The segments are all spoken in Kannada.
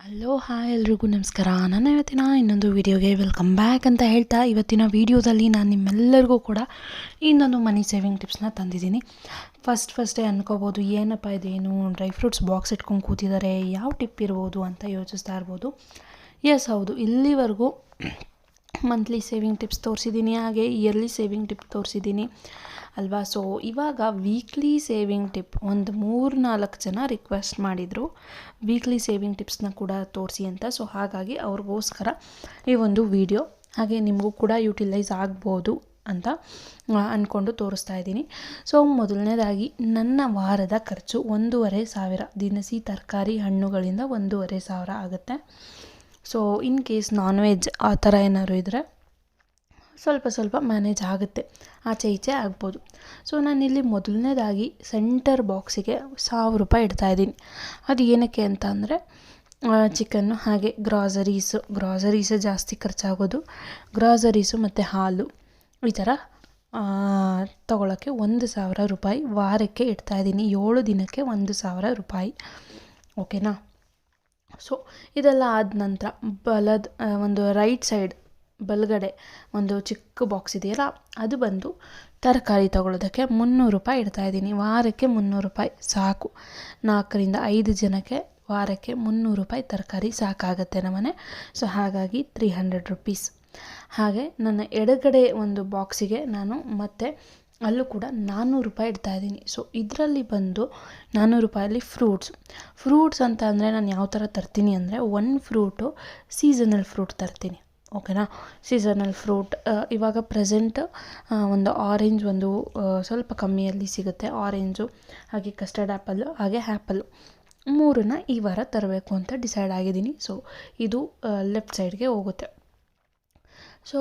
ಹಲೋ ಹಾಯ್ ಎಲ್ರಿಗೂ ನಮಸ್ಕಾರ. ನಾನು ಇವತ್ತಿನ ಇನ್ನೊಂದು ವಿಡಿಯೋಗೆ ವೆಲ್ಕಮ್ ಬ್ಯಾಕ್ ಅಂತ ಹೇಳ್ತಾ ಇವತ್ತಿನ ವಿಡಿಯೋದಲ್ಲಿ ನಾನು ನಿಮ್ಮೆಲ್ಲರಿಗೂ ಕೂಡ ಇನ್ನೊಂದು ಮನಿ ಸೇವಿಂಗ್ ಟಿಪ್ಸ್ನ ತಂದಿದ್ದೀನಿ. ಫಸ್ಟ್ ಫಸ್ಟೇ ಅನ್ಕೋಬೋದು, ಏನಪ್ಪ ಇದೇನು? ಡ್ರೈ ಫ್ರೂಟ್ಸ್ ಬಾಕ್ಸ್ ಇಟ್ಕೊಂಡು ಕೂತಿದ್ದಾರೆ ಯಾವ ಟಿಪ್ ಇರ್ಬೋದು ಅಂತ ಯೋಚಿಸ್ತಾ ಇರ್ಬೋದು. ಎಸ್ ಹೌದು, ಇಲ್ಲಿವರೆಗೂ ಮಂತ್ಲಿ ಸೇವಿಂಗ್ ಟಿಪ್ಸ್ ತೋರಿಸಿದ್ದೀನಿ ಹಾಗೆ ಇಯರ್ಲಿ ಸೇವಿಂಗ್ ಟಿಪ್ ತೋರಿಸಿದ್ದೀನಿ ಅಲ್ವಾ? ಸೊ ಇವಾಗ ವೀಕ್ಲಿ ಸೇವಿಂಗ್ ಟಿಪ್ ಒಂದು ಮೂರು ನಾಲ್ಕು ಜನ ರಿಕ್ವೆಸ್ಟ್ ಮಾಡಿದರು. ವೀಕ್ಲಿ ಸೇವಿಂಗ್ ಟಿಪ್ಸ್ನ ಕೂಡ ತೋರಿಸಿ ಅಂತ. ಸೊ ಹಾಗಾಗಿ ಅವ್ರಿಗೋಸ್ಕರ ಈ ಒಂದು ವಿಡಿಯೋ ಹಾಗೆ ನಿಮಗೂ ಕೂಡ ಯೂಟಿಲೈಸ್ ಆಗ್ಬೋದು ಅಂತ ಅಂದ್ಕೊಂಡು ತೋರಿಸ್ತಾ ಇದ್ದೀನಿ. ಸೊ ಮೊದಲನೇದಾಗಿ ನನ್ನ ವಾರದ ಖರ್ಚು ಒಂದೂವರೆ ಸಾವಿರ. ದಿನಸಿ ತರಕಾರಿ ಹಣ್ಣುಗಳಿಂದ ಒಂದೂವರೆ ಸಾವಿರ ಆಗುತ್ತೆ. So in case non veg ಆ ಥರ ಏನಾದ್ರು ಇದ್ದರೆ ಸ್ವಲ್ಪ ಸ್ವಲ್ಪ ಮ್ಯಾನೇಜ್ ಆಗುತ್ತೆ. ಆಚೆ ಈಚೆ ಆಗ್ಬೋದು. ಸೊ ನಾನಿಲ್ಲಿ ಮೊದಲನೇದಾಗಿ ಸೆಂಟರ್ ಬಾಕ್ಸಿಗೆ ಸಾವಿರ ರೂಪಾಯಿ ಇಡ್ತಾಯಿದ್ದೀನಿ ಅದು ಏನಕ್ಕೆ ಅಂತ ಅಂದರೆ ಚಿಕನ್ನು ಹಾಗೆ ಗ್ರಾಸರೀಸು ಗ್ರಾಸರೀಸೇ ಜಾಸ್ತಿ ಖರ್ಚಾಗೋದು. ಗ್ರಾಸರೀಸು ಮತ್ತು ಹಾಲು ಈ ಥರ ತಗೊಳ್ಳೋಕ್ಕೆ ಒಂದು ಸಾವಿರ ರೂಪಾಯಿ ವಾರಕ್ಕೆ ಇಡ್ತಾಯಿದ್ದೀನಿ ಏಳು ದಿನಕ್ಕೆ ಒಂದು ಸಾವಿರ ರೂಪಾಯಿ. ಓಕೆನಾ ಸೊ ಇದೆಲ್ಲ ಆದ ನಂತರ ಬಲದ ಒಂದು ರೈಟ್ ಸೈಡ್ ಬಲಗಡೆ ಒಂದು ಚಿಕ್ಕ ಬಾಕ್ಸ್ ಇದೆಯಲ್ಲ, ಅದು ಬಂದು ತರಕಾರಿ ತೊಗೊಳೋದಕ್ಕೆ ಮುನ್ನೂರು ರೂಪಾಯಿ ಇಡ್ತಾ ಇದ್ದೀನಿ. ವಾರಕ್ಕೆ ಮುನ್ನೂರು ರೂಪಾಯಿ ಸಾಕು. ನಾಲ್ಕರಿಂದ ಐದು ಜನಕ್ಕೆ ವಾರಕ್ಕೆ ಮುನ್ನೂರು ರೂಪಾಯಿ ತರಕಾರಿ ಸಾಕಾಗುತ್ತೆ ನಮ್ಮನೆ ಸೊ ಹಾಗಾಗಿ ತ್ರೀ ಹಂಡ್ರೆಡ್ ರುಪೀಸ್ ಹಾಗೆ ನನ್ನ ಎಡಗಡೆ ಒಂದು ಬಾಕ್ಸಿಗೆ ನಾನು ಮತ್ತೆ ಅಲ್ಲೂ ಕೂಡ ನಾನ್ನೂರು ರೂಪಾಯಿ ಇಡ್ತಾಯಿದ್ದೀನಿ ಸೊ ಇದರಲ್ಲಿ ಬಂದು ನಾನ್ನೂರು ರೂಪಾಯಲ್ಲಿ ಫ್ರೂಟ್ಸ್ ಫ್ರೂಟ್ಸ್ ಅಂತ ಅಂದರೆ ನಾನು ಯಾವ ಥರ ತರ್ತೀನಿ ಅಂದರೆ ಒನ್ ಫ್ರೂಟು ಸೀಸನಲ್ ಫ್ರೂಟ್ ತರ್ತೀನಿ. ಓಕೆನಾ ಸೀಸನಲ್ ಫ್ರೂಟ್ ಇವಾಗ ಪ್ರೆಸೆಂಟ್ ಒಂದು ಆರೆಂಜ್ ಒಂದು ಸ್ವಲ್ಪ ಕಮ್ಮಿಯಲ್ಲಿ ಸಿಗುತ್ತೆ. ಆರೆಂಜು ಹಾಗೆ ಕಸ್ಟರ್ಡ್ ಆ್ಯಪಲ್ಲು ಹಾಗೆ ಆ್ಯಪಲ್ಲು ಮೂರನ್ನ ಈ ವಾರ ತರಬೇಕು ಅಂತ ಡಿಸೈಡ್ ಆಗಿದ್ದೀನಿ. ಸೊ ಇದು ಲೆಫ್ಟ್ ಸೈಡ್ಗೆ ಹೋಗುತ್ತೆ. ಸೊ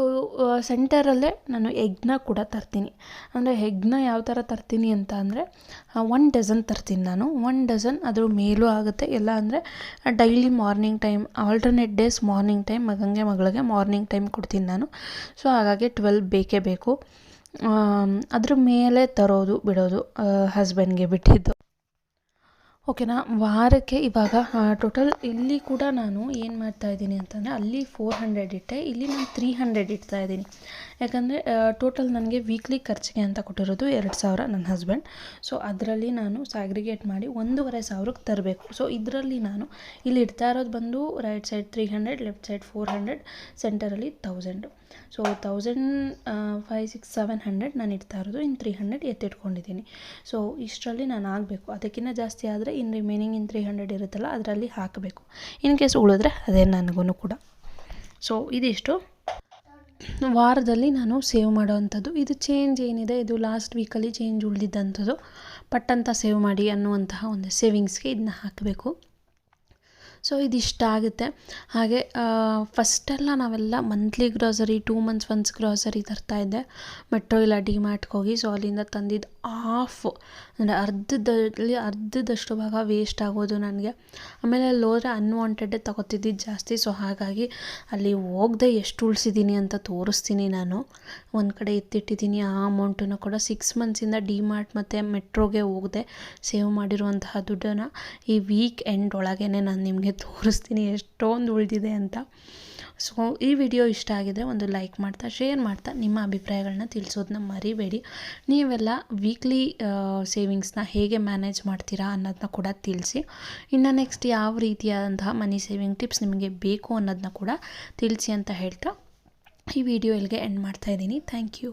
ಸೆಂಟರಲ್ಲೇ ನಾನು ಎಗ್ನ ಕೂಡ ತರ್ತೀನಿ. ಅಂದರೆ ಎಗ್ನ ಯಾವ ಥರ ತರ್ತೀನಿ ಅಂತ ಅಂದರೆ ಒನ್ ಡಜನ್ ತರ್ತೀನಿ ನಾನು. ಒನ್ ಡಜನ್ ಅದ್ರ ಮೇಲೂ ಆಗುತ್ತೆ. ಎಲ್ಲ ಅಂದರೆ daily morning time alternate days morning time ಮಗಂಗೆ ಮಗಳಿಗೆ ಮಾರ್ನಿಂಗ್ ಟೈಮ್ ಕೊಡ್ತೀನಿ ನಾನು. ಸೊ ಹಾಗಾಗಿ ಟ್ವೆಲ್ ಬೇಕೇ ಬೇಕು. ಅದ್ರ ಮೇಲೆ ತರೋದು, ಬಿಡೋದು ಹಸ್ಬೆಂಡ್ಗೆ ಬಿಟ್ಟಿದ್ದು. ಓಕೆನಾ? ವಾರಕ್ಕೆ ಇವಾಗ ಟೋಟಲ್ ಇಲ್ಲಿ ಕೂಡ ನಾನು ಏನು ಮಾಡ್ತಾಯಿದ್ದೀನಿ ಅಂತಂದರೆ ಅಲ್ಲಿ ಫೋರ್ ಹಂಡ್ರೆಡ್ ಇಟ್ಟೆ, ಇಲ್ಲಿ ನಾನು ತ್ರೀ ಹಂಡ್ರೆಡ್ ಇಡ್ತಾ ಇದ್ದೀನಿ. ಯಾಕಂದರೆ ಟೋಟಲ್ ನನಗೆ ವೀಕ್ಲಿ ಖರ್ಚಿಗೆ ಅಂತ ಕೊಟ್ಟಿರೋದು ಎರಡು ಸಾವಿರ ನನ್ನ ಹಸ್ಬೆಂಡ್ ಸೊ ಅದರಲ್ಲಿ ನಾನು ಸ್ಯಾಗ್ರಿಗೇಟ್ ಮಾಡಿ ಒಂದೂವರೆ ಸಾವಿರಕ್ಕೆ ತರಬೇಕು. ಸೊ ಇದರಲ್ಲಿ ನಾನು ಇಲ್ಲಿ ಇಡ್ತಾ ಇರೋದು ಬಂದು right side three hundred left side four hundred ಸೆಂಟರಲ್ಲಿ thousand so thousand five six seven hundred ನಾನು ಇಡ್ತಾ ಇರೋದು. ಇನ್ನು ತ್ರೀ ಹಂಡ್ರೆಡ್ ಎತ್ತಿಟ್ಕೊಂಡಿದ್ದೀನಿ. ಸೊ ಇಷ್ಟರಲ್ಲಿ ನಾನು ಆಗಬೇಕು. ಅದಕ್ಕಿಂತ ಜಾಸ್ತಿ ಆದರೆ ಇನ್ನು ರಿಮೈನಿಂಗ್ ಇನ್ ತ್ರೀ ಹಂಡ್ರೆಡ್ ಇರುತ್ತಲ್ಲ, ಅದರಲ್ಲಿ ಹಾಕಬೇಕು. ಇನ್ ಕೇಸ್ ಉಳಿದ್ರೆ ಅದೇ ನನಗೂ ಕೂಡ. ಸೊ ಇದಿಷ್ಟು. ವಾರದಲ್ಲಿ ನಾನು ಸೇವ್ ಮಾಡೋವಂಥದ್ದು. ಇದು ಚೇಂಜ್ ಏನಿದೆ? ಇದು ಲಾಸ್ಟ್ ವೀಕಲ್ಲಿ ಚೇಂಜ್ ಉಳಿದಿದ್ದಂಥದ್ದು. ಪಟ್ಟಂತ ಸೇವ್ ಮಾಡಿ ಅನ್ನುವಂತಹ ಒಂದು ಸೇವಿಂಗ್ಸ್ಗೆ ಇದನ್ನ ಹಾಕಬೇಕು. ಸೊ ಇದಿಷ್ಟ ಆಗುತ್ತೆ. ಹಾಗೆ ಫಸ್ಟೆಲ್ಲ ನಾವೆಲ್ಲ monthly grocery two months once grocery ತರ್ತಾಯಿದ್ದೆ metro ಇಲ್ಲ ಡಿ ಹೋಗಿ ಸೊ ಅಲ್ಲಿಂದ ತಂದಿದ್ದು ಆಫ್. ಅಂದರೆ ಅರ್ಧದಲ್ಲಿ ಅರ್ಧದಷ್ಟು ಭಾಗ ವೇಸ್ಟ್ ಆಗೋದು ನನಗೆ. ಆಮೇಲೆ ಅಲ್ಲಿ ಹೋದ್ರೆ ಅನ್ವಾಂಟೆಡ್ ತಗೋತಿದ್ದಿದ್ದು ಜಾಸ್ತಿ ಸೊ ಹಾಗಾಗಿ ಅಲ್ಲಿ ಹೋಗದೆ ಎಷ್ಟು ಉಳಿಸಿದ್ದೀನಿ ಅಂತ ತೋರಿಸ್ತೀನಿ ನಾನು. ಒಂದು ಕಡೆ ಎತ್ತಿಟ್ಟಿದ್ದೀನಿ ಆ ಅಮೌಂಟನ್ನು ಕೂಡ ಸಿಕ್ಸ್ ಮಂತ್ಸಿಂದ ಡಿ ಮಾರ್ಟ್ ಮತ್ತು ಮೆಟ್ರೋಗೆ ಹೋಗದೆ ಸೇವ್ ಮಾಡಿರುವಂತಹ ದುಡ್ಡನ್ನು ಈ ವೀಕ್ ಎಂಡ್ ಒಳಗೇ ನಾನು ನಿಮಗೆ ತೋರಿಸ್ತೀನಿ ಎಷ್ಟೊಂದು ಉಳಿದಿದೆ ಅಂತ. ಸೊ ಈ ವಿಡಿಯೋ ಇಷ್ಟ ಆಗಿದರೆ ಒಂದು ಲೈಕ್ ಮಾಡ್ತಾ ಶೇರ್ ಮಾಡ್ತಾ ನಿಮ್ಮ ಅಭಿಪ್ರಾಯಗಳನ್ನ ತಿಳಿಸೋದನ್ನ ಮರಿಬೇಡಿ. ನೀವೆಲ್ಲ ವೀಕ್ಲಿ ಸೇವಿಂಗ್ಸ್ನ ಹೇಗೆ ಮ್ಯಾನೇಜ್ ಮಾಡ್ತೀರಾ ಅನ್ನೋದನ್ನ ಕೂಡ ತಿಳಿಸಿ. ಇನ್ನು ನೆಕ್ಸ್ಟ್ ಯಾವ ರೀತಿಯಾದಂತಹ ಮನಿ ಸೇವಿಂಗ್ ಟಿಪ್ಸ್ ನಿಮಗೆ ಬೇಕು ಅನ್ನೋದನ್ನ ಕೂಡ ತಿಳಿಸಿ ಅಂತ ಹೇಳ್ತಾ ಈ ವಿಡಿಯೋ ಇಲ್ಲಿಗೆ ಎಂಡ್ ಮಾಡ್ತಾಯಿದ್ದೀನಿ ಥ್ಯಾಂಕ್ ಯು